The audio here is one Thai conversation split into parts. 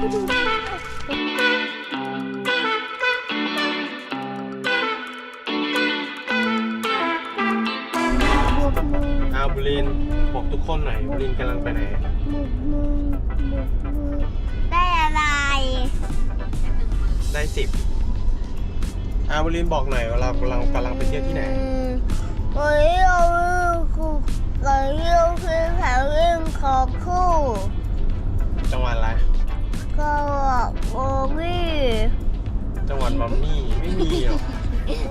บวกมืออาบุรินทร์บอกทุกคนหน่อยบุรินทร์กำลังไปไหนบวกมือบวกมือได้อะไร ได้สิบอาบุรินทร์บอกหน่อยว่าเรากำลังกำลังไปเที่ยวที่ไหนเฮ้ยเราคือเราคือแถวเรื่องของคู่จังหวัดอะไร ก็โอวี่จังหวัดมัมมี่ไม่มีหรอก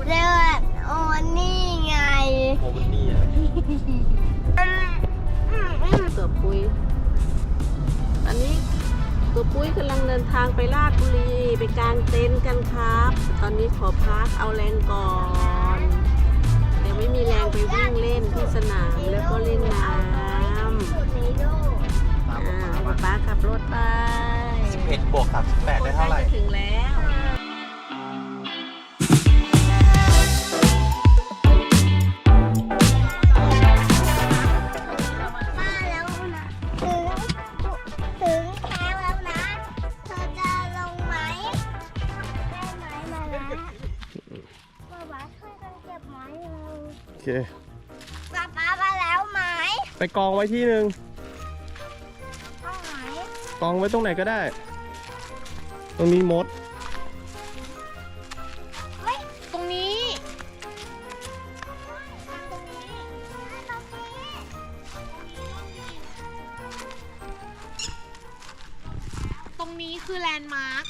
เรียกว่าโอนี่ไงโมมันนี่อะตัวปุ้ย อันนี้ตัวปุ้ยกำลังเดินทางไปลาดบุรีไปกางเต็นท์กันครับ ตอนนี้ขอพักเอาแรงก่อนเดี๋ยวไม่มีแรงไปวิ่งเล่นที่สนามแล้วก็เล่นน้ำสุดในโลกตามอ่าป๊ามาป๊าขับรถไป สิบเอ็ดบวกสามสิบแปดได้เท่าไหร่ใกล้จะถึงแล้ว มาแล้วนะถึงถึงแค่แล้วนะ เธอจะลงไหมได้ไหมมาแล้วป๊าป๊าช่วยกันเก็บไม้เลยโอเค ป๊าป๊ามาแล้วไหมไปกองไว้ที่หนึ่งเอาไหม กองไว้ตรงไหนก็ได้ ตรงนี้มดตรงนี้ตรงนี้ตรงนี้ ตรงนี้คือแลนด์มาร์ค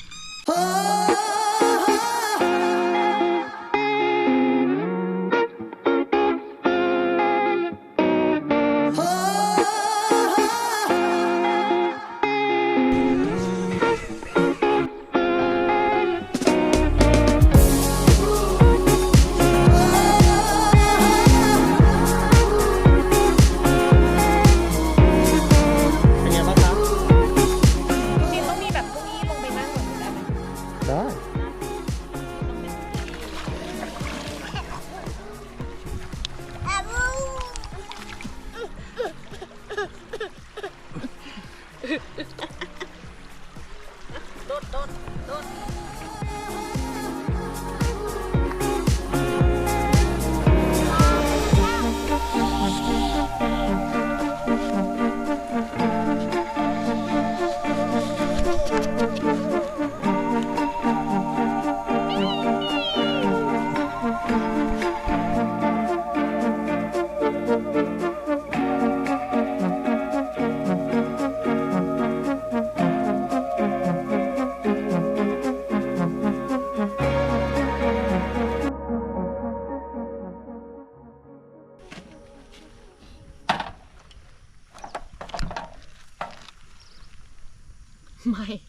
ไ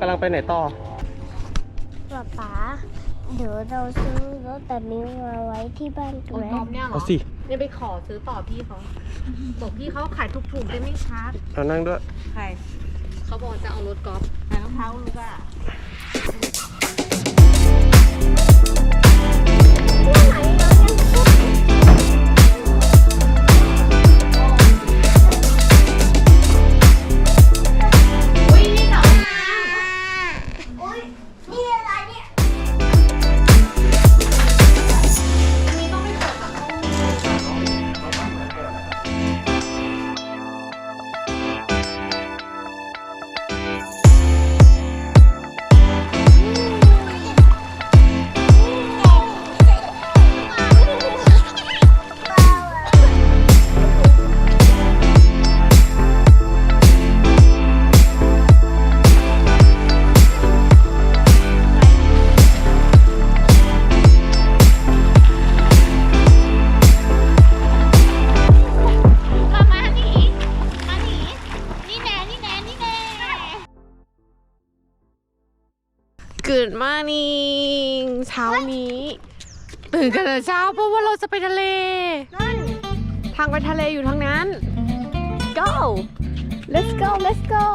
ากำลังไปไหนต่อป๊าป๊าเดี๋ยวเราซื้อรถแบบนี้มาไว้ที่บ้านกันโอ้ยไหมพร้อมเนี่ยเหรอเอาสิเนี่ยไปขอซื้อต่อพี่เขาบอกพี่เขาขายถูกๆได้ไหมคะเอานั่งด้วย ใครเขาบอกจะเอารถกอล์ฟขายรองเท้าลูกอะอุ้ย morning เช้านี้ ตื่นกันแต่เช้าเพราะว่าเราจะไปทะเลนั่นทางไปทะเลอยู่ทางนั้น go let's go let's go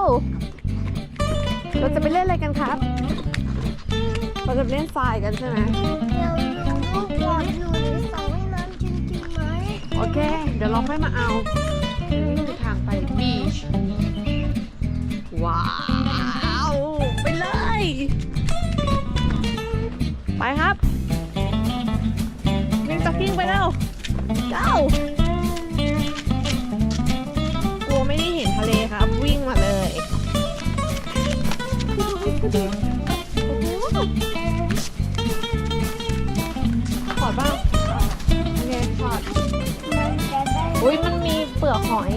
เราจะไปเล่นอะไรกันครับ เราจะไปเล่นทรายกันใช่ไหมเดี๋ยวดูลูกบอลอยู่ในสระว่ายน้ำจริงๆไหมโอเค เดี๋ยวเราค่อยมาเอานี่คือทางไป beach ครับวิ่งจ็อกกิ้งไปแล้ว go กลัวไม่ได้เห็นทะเลครับ วิ่งมาเลยถอดบ้างโอเคถอดมันจะได้อุ้ยมันมีเปลือกหอย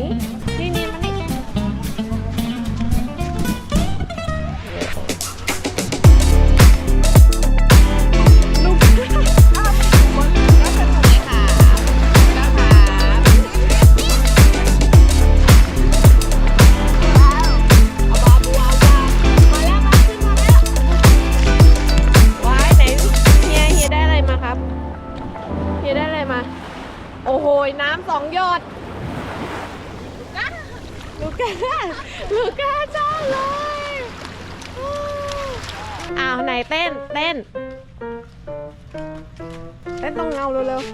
อ้าวไหนเต้นเต้น เต้นต้องเงาเร็วๆ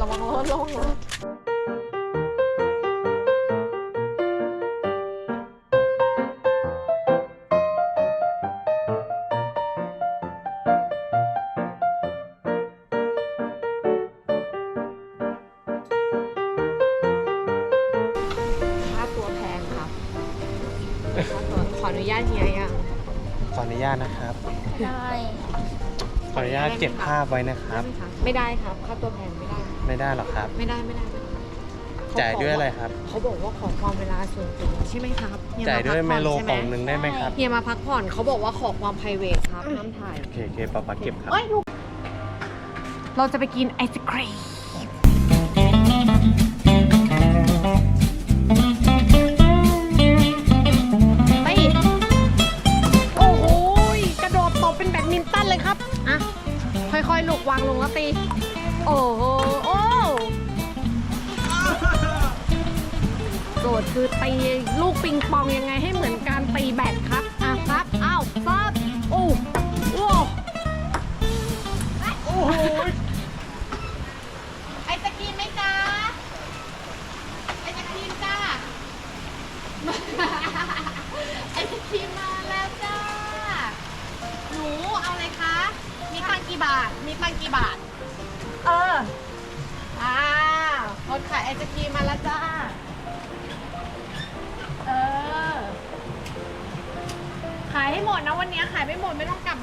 ระวังรถระวังรถ ขออนุญาตเฮียยังขออนุญาตนะครับ ได้ขออนุญาตเก็บภาพไว้นะครับ ไม่ได้ครับค่าตัวแพงไม่ได้ ไม่ได้หรอกครับ ไม่ได้ไม่ได้เขจ่ายด้วยอะไรครับ เขาบอกว่าขอความเวลาส่วนตัวใช่ไหมครับเฮีจ่ายด้วยพัเมกผ่อนโลใช่ไหล่องหนึ่งได้ไหมครับ เฮียมาพักผ่อนเขาบอกว่าขอความ p r i v a t ครับห้ามถ่ายโอเคโอเคป๊าป๊าเก็บครับ เอ้ยลูกเราจะไปกินไอศครีม เลยครับ อะ ค่อยๆ ลูกวางลงแล้วตี โอ้โหโอ้โจทย์คือตีลูกปิงปองยังไงให้เหมือนการตีแบดครับอะครับ ไอศกรีมมาแล้วจ้า เออ ขายให้หมดนะวันนี้ขายไม่หมดไม่ต้องกลับ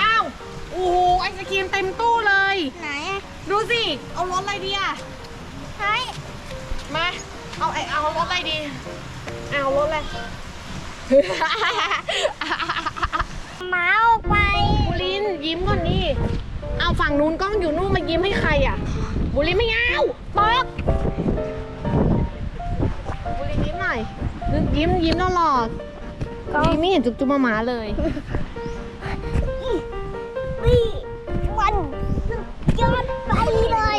อ้าวโอ้โหไอศกรีมเต็มตู้เลย ไหนอะดูสิ เอารถอะไรดีอะใช่มา เอาไอเอารถอะไรดี เอารถอะไรหมาออกไปบุรินยิ้มก่อนดิเอาฝั่งนู้นกล้องอยู่นู่นมายิ้มให้ใครอะ บุรินไม่เอาป๊อกบุรินยิ้มหน่อยนึกยิ้มยิ้มตลอดยิ้มไม่เห็นจุกจุกมาหมาเลยวิมันสุดยอดไปเลย